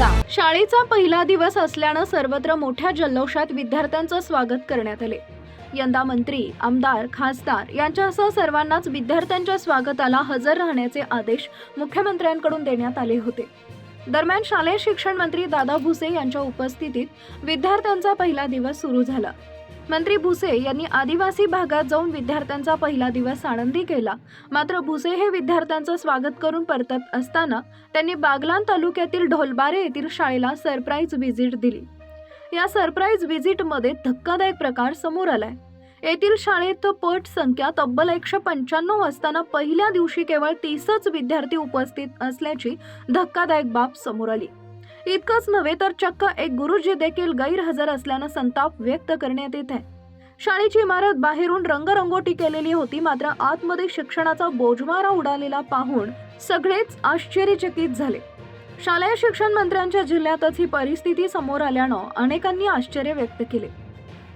शाळेचा पहिला दिवस असल्यानं सर्वत्र मोठ्या जल्लोषात विद्यार्थ्यांचं स्वागत करण्यात आले. यंदा मंत्री आमदार खासदार यांच्यासह सर्वांनाच विद्यार्थ्यांच्या स्वागताला हजर राहण्याचे आदेश मुख्यमंत्र्यांकडून देण्यात आले होते. दरम्यान शालेय शिक्षण मंत्री दादा भुसे यांच्या उपस्थितीत विद्यार्थ्यांचा पहिला दिवस सुरू झाला. मंत्री भुसे यांनी आदिवासी भागात जाऊन विद्यार्थ्यांचा पहिला दिवस आनंदी केला. मात्र भुसे हे विद्यार्थ्यांचं स्वागत करून परतत असताना त्यांनी बागलान तालुक्यातील ढोलबारे येथील शाळेला सरप्राईज व्हिजिट दिली. या सरप्राईज व्हिजिटमध्ये धक्कादायक प्रकार समोर आलाय. येथील शाळेत पट संख्या तब्बल एकशे पंच्याण्णव असताना पहिल्या दिवशी केवळ तीसच विद्यार्थी उपस्थित असल्याची धक्कादायक बाब समोर आली. इतकंच नव्हे तर चक्क एक गुरुजी देखील गैरहजर असल्यानं संताप व्यक्त करण्यात येत आहे. शाळेची इमारत बाहेरून रंगरंगोटी केलेली होती मात्र आतमध्ये शिक्षणाचा बोजमारा उडालेला पाहून सगळेच आश्चर्यचकित झाले. शालेय शिक्षण मंत्र्यांच्या जिल्ह्यातच ही परिस्थिती समोर आल्यानं अनेकांनी आश्चर्य व्यक्त केले.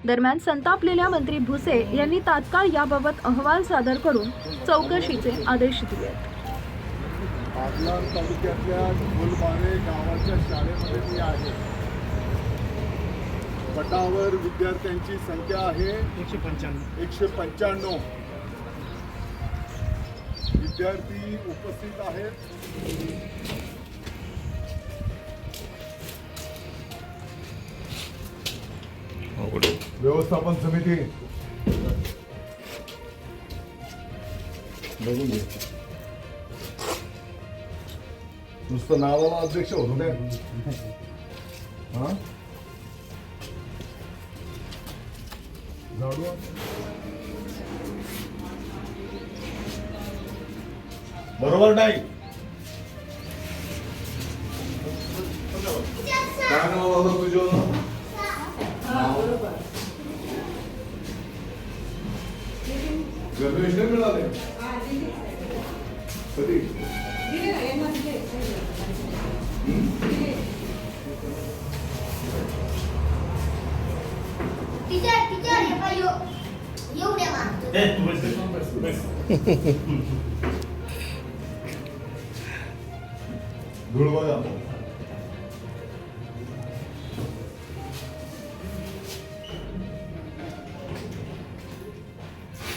दरम्यान संतापलेल्या मंत्री भुसे यांनी तात्काळ याबाबत अहवाल सादर करून चौकशीचे आदेश दिले. बागलाण तालुक्यातल्या फुलबारे गावाच्या शाळेमध्ये मी आहे. गटावर विद्यार्थ्यांची संख्या आहे एकशे पंच्याण्णव. एकशे पंच्याण्णव. विद्यार्थी उपस्थित आहेत. व्यवस्थापन समिती. बघून घे नुसतं नावाला अध्यक्ष होतो काय हा झाडू आण. बरोबर नाही काय नाव आलं तुझं गणवेश मिळाले कधी टीचर टीचर हे पाय येऊ द्या मागतो धूळ बघा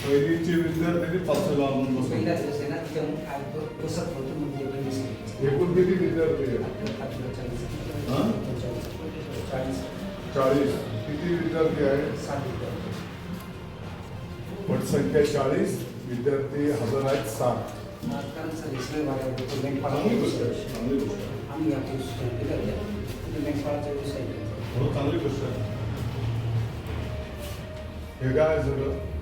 पहिलीचे विद्यार्थ्यांनी पाचवीला आणून बसवले. पहिला दिवस आहे ना त्यामुळे आज तो पुसत होतो म्हणजे बहिणीसाठी. एकूण किती विद्यार्थी चाळीस. हा? चाळीस. चाळीस. किती विद्यार्थी आहेत? सात विद्यार्थी. पटसंख्या चाळीस विद्यार्थी हजर आहेत आहे. हो हे काय सगळं?